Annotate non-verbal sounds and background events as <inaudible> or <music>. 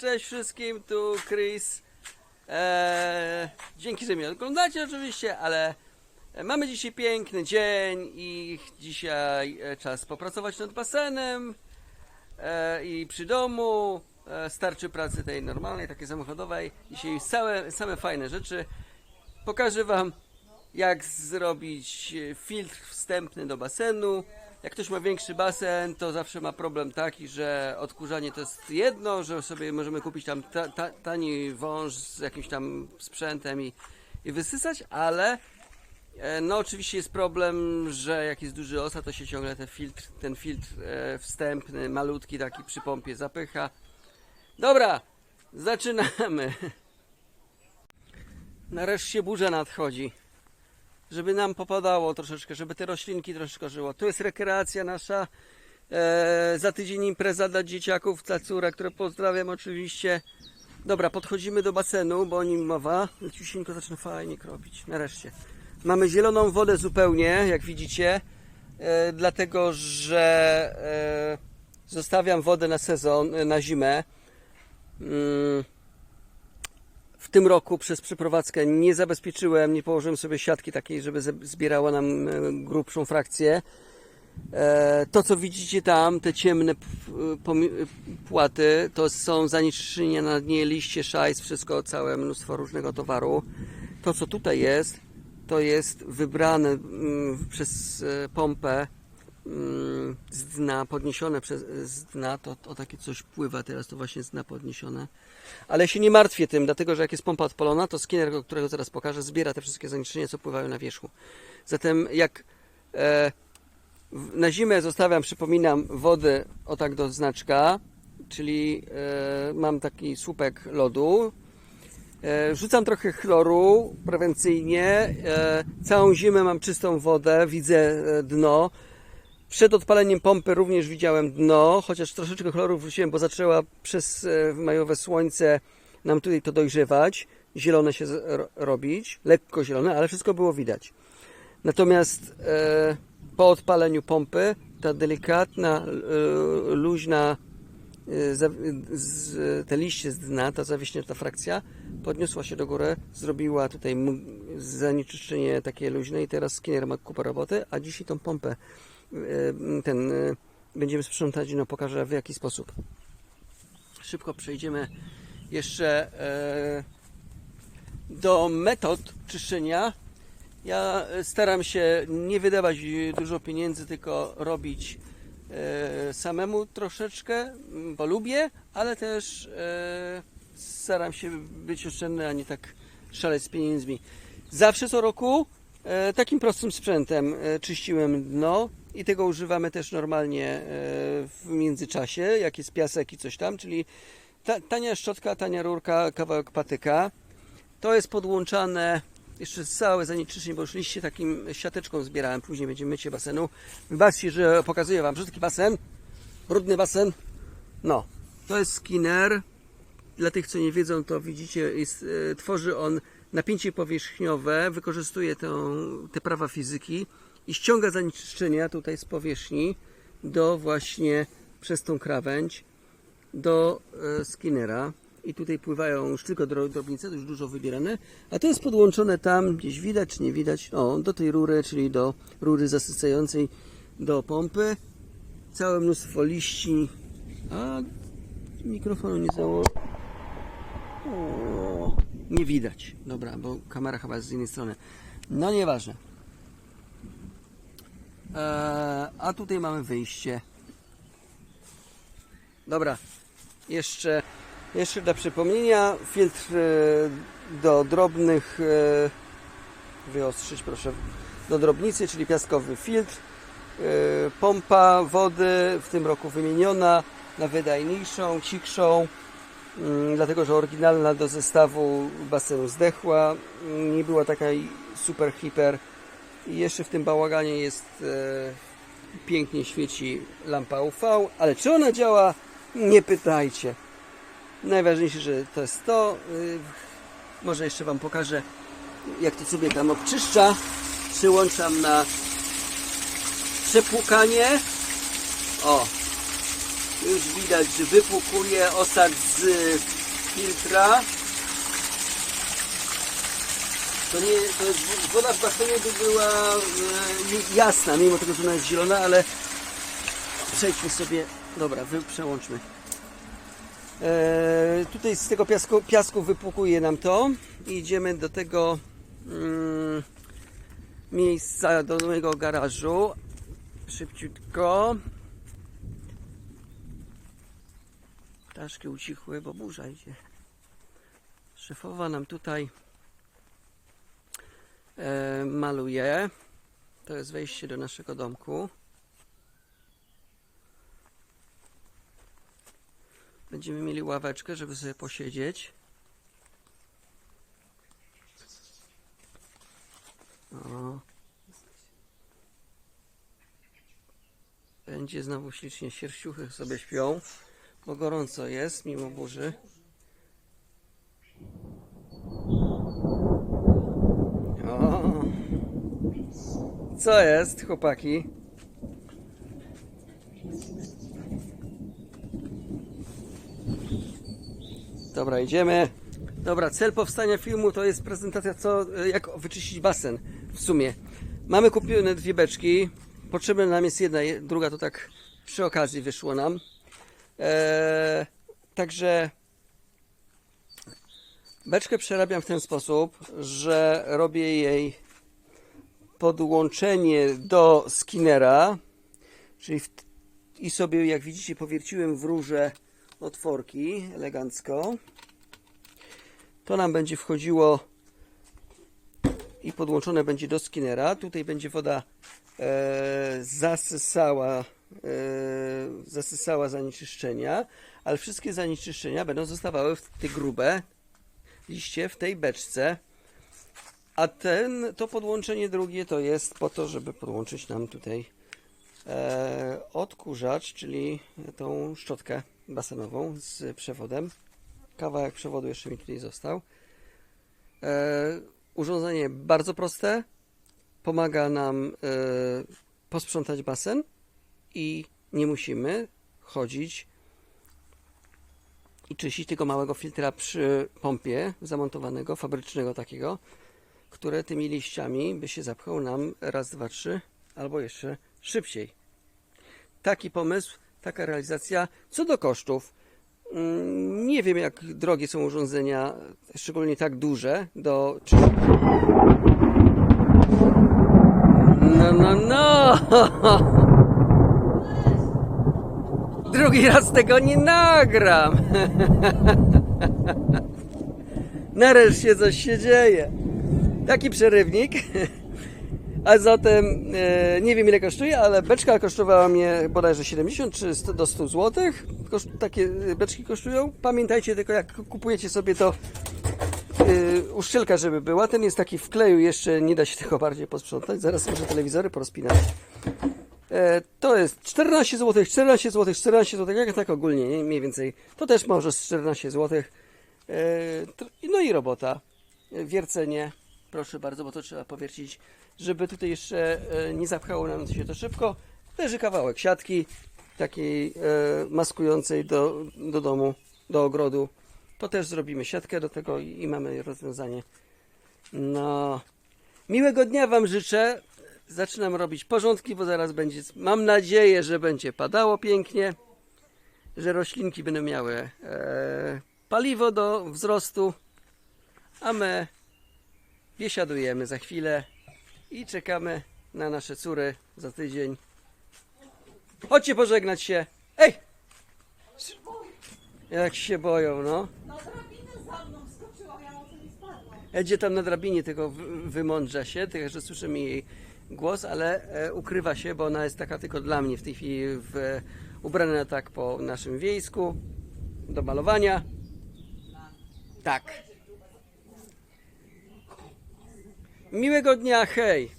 Cześć wszystkim, tu Chris. Eee, dzięki, że mnie oglądacie oczywiście, ale mamy dzisiaj piękny dzień i dzisiaj e, czas popracować nad basenem e, i przy domu. E, starczy pracy tej normalnej, takiej samochodowej. Dzisiaj same, same fajne rzeczy. Pokażę Wam, jak zrobić filtr wstępny do basenu. Jak ktoś ma większy basen, to zawsze ma problem taki, że odkurzanie to jest jedno, że sobie możemy kupić tam ta, ta, tani wąż z jakimś tam sprzętem i, i wysysać, ale e, no oczywiście jest problem, że jak jest duży osa, to się ciągle ten filtr, ten filtr e, wstępny, malutki taki przy pompie zapycha. Dobra, zaczynamy. <laughs> Nareszcie burza nadchodzi żeby nam popadało troszeczkę, żeby te roślinki troszeczkę żyło. Tu jest rekreacja nasza. E, za tydzień impreza dla dzieciaków, dla córek, które pozdrawiam oczywiście. Dobra, podchodzimy do basenu, bo o nim mowa. Ciusieńko zaczyna fajnie kropić. Nareszcie. Mamy zieloną wodę zupełnie, jak widzicie. E, dlatego, że e, zostawiam wodę na sezon, na zimę. Mm, w tym roku przez przeprowadzkę nie zabezpieczyłem, nie położyłem sobie siatki takiej, żeby zbierała nam e, grubszą frakcję. E, To, co widzicie tam, te ciemne pomi- płaty, to są zanieczyszczenia na dnie, liście, szajs, wszystko, całe mnóstwo różnego towaru. To, co tutaj jest, to jest wybrane mm, przez e, pompę z dna, podniesione przez, z dna, to, to takie coś pływa teraz, to właśnie z dna podniesione. Ale się nie martwię tym, dlatego że jak jest pompa odpalona, to skinner, którego zaraz pokażę, zbiera te wszystkie zanieczyszczenia, co pływają na wierzchu. Zatem jak e, na zimę zostawiam, przypominam, wodę o tak do znaczka, czyli e, mam taki słupek lodu, E, Rzucam trochę chloru prewencyjnie. E, Całą zimę mam czystą wodę, widzę e, dno. Przed odpaleniem pompy również widziałem dno, chociaż troszeczkę chloru wrzuciłem, bo zaczęła przez e, majowe słońce nam tutaj to dojrzewać. Zielone się robić, lekko zielone, ale wszystko było widać. Natomiast e, po odpaleniu pompy ta delikatna, e, luźna e, z, te liście z dna, ta zawieśnięta frakcja podniosła się do góry, zrobiła tutaj zanieczyszczenie takie luźne i teraz skinner ma kupę roboty, a dzisiaj tą pompę ten e, będziemy sprzątać, no pokażę w jaki sposób. Szybko przejdziemy jeszcze e, do metod czyszczenia. Ja staram się nie wydawać dużo pieniędzy, tylko robić samemu troszeczkę, m, bo lubię, ale też staram się być oszczędny, a nie tak szaleć z pieniędzmi. Zawsze co roku takim prostym sprzętem czyściłem dno i tego używamy też normalnie e, w międzyczasie, jak jest piasek i coś tam, czyli ta, tania szczotka, tania rurka, kawałek patyka. To jest podłączane jeszcze całe zanieczyszczenie, bo już liście takim siateczką zbierałem. Później będzie mycie basenu. Wybaczcie, że pokazuję Wam brzydki basen. Brudny basen. No, to jest skinner. Dla tych, co nie wiedzą, to widzicie, jest, e, tworzy on napięcie powierzchniowe, wykorzystuje tą, te prawa fizyki i ściąga zanieczyszczenia tutaj z powierzchni do właśnie przez tą krawędź do e, skinnera i tutaj pływają już tylko dro- drobnice, to już dużo wybierane, a to jest podłączone tam, gdzieś widać czy nie widać, o, do tej rury, czyli do rury zasycającej do pompy. Całe mnóstwo liści, a mikrofonu nie zało... O, nie widać. Dobra, bo kamera chyba jest z innej strony. No nieważne. Eee, a tutaj mamy wyjście. Dobra, jeszcze, jeszcze dla przypomnienia, filtr e, do drobnych, e, wyostrzyć proszę, do drobnicy, czyli piaskowy filtr, e, pompa wody w tym roku wymieniona na wydajniejszą, cichszą, mm, dlatego że oryginalna do zestawu basenu zdechła, mm, nie była taka super hiper i jeszcze w tym bałaganie jest e, pięknie świeci lampa UV, ale czy ona działa? Nie pytajcie. Najważniejsze, że to jest to. Y, Może jeszcze Wam pokażę, jak to sobie tam obczyszcza. Przyłączam na przepłukanie. O, Już widać, że wypłukuje osad z filtra. To nie, to woda w basenie by była e, jasna, mimo tego, że ona jest zielona, ale przejdźmy sobie, dobra, wy, przełączmy. E, tutaj z tego piasku, piasku wypłukuje nam to i idziemy do tego mm, miejsca, do mojego garażu. Szybciutko. Ptaszki ucichły, bo burza idzie. Szefowa nam tutaj e, maluje. To jest wejście do naszego domku. Będziemy mieli ławeczkę, żeby sobie posiedzieć. O. Będzie znowu ślicznie sierściuchy sobie śpią, bo gorąco jest mimo burzy. Co jest, chłopaki? Dobra, idziemy. Dobra, cel powstania filmu to jest prezentacja, co, jak wyczyścić basen w sumie. Mamy kupione dwie beczki. Potrzebna nam jest jedna, je- druga to tak przy okazji wyszło nam. Eee, także beczkę przerabiam w ten sposób, że robię jej podłączenie do skinnera, czyli w, i sobie, jak widzicie, powierciłem w rurze otworki elegancko. To nam będzie wchodziło i podłączone będzie do skinnera. Tutaj będzie woda e, zasysała, e, zasysała zanieczyszczenia, ale wszystkie zanieczyszczenia będą zostawały w te grube liście w tej beczce. A ten, to podłączenie drugie to jest po to, żeby podłączyć nam tutaj e, odkurzacz, czyli tą szczotkę basenową z przewodem. Kawałek przewodu jeszcze mi tutaj został. E, urządzenie bardzo proste. Pomaga nam e, posprzątać basen i nie musimy chodzić i czyścić tego małego filtra przy pompie zamontowanego, fabrycznego takiego, które tymi liściami by się zapchał nam raz, dwa, trzy albo jeszcze szybciej. Taki pomysł, taka realizacja. Co do kosztów, mm, nie wiem jak drogie są urządzenia, szczególnie tak duże, do... No, no, no! <laughs> Drugi raz tego nie nagram! <laughs> Nareszcie coś się dzieje. Taki przerywnik. A zatem e, nie wiem ile kosztuje, ale beczka kosztowała mnie bodajże 70 czy 100, do 100 zł. Takie e, beczki kosztują. Pamiętajcie tylko jak kupujecie sobie to e, uszczelka, żeby była. Ten jest taki w kleju, jeszcze nie da się tego bardziej posprzątać. Zaraz może telewizory porozpinać. To jest 14 zł, 14 zł, 14 zł, jak tak ogólnie, nie? mniej więcej. To też może z 14 zł. No i robota. Wiercenie, proszę bardzo, bo to trzeba powiercić, żeby tutaj jeszcze e, nie zapchało nam się to szybko. Leży kawałek siatki, takiej e, maskującej do, do domu, do ogrodu. To też zrobimy siatkę do tego i, mamy rozwiązanie. No, miłego dnia Wam życzę. Zaczynam robić porządki, bo zaraz będzie, mam nadzieję, że będzie padało pięknie, że roślinki będą miały e, paliwo do wzrostu, a my biesiadujemy za chwilę i czekamy na nasze córy za tydzień. Chodźcie pożegnać się. Ej! Jak się boją, no. Na drabinę za mną skoczyła, ja może nie spadłam. Edzie tam na drabinie tylko wy- wymądrza się, tylko że słyszymy jej głos, ale e, ukrywa się, bo ona jest taka tylko dla mnie w tej chwili w, ubrana tak po naszym wiejsku do malowania. Tak. Miłego dnia, hej!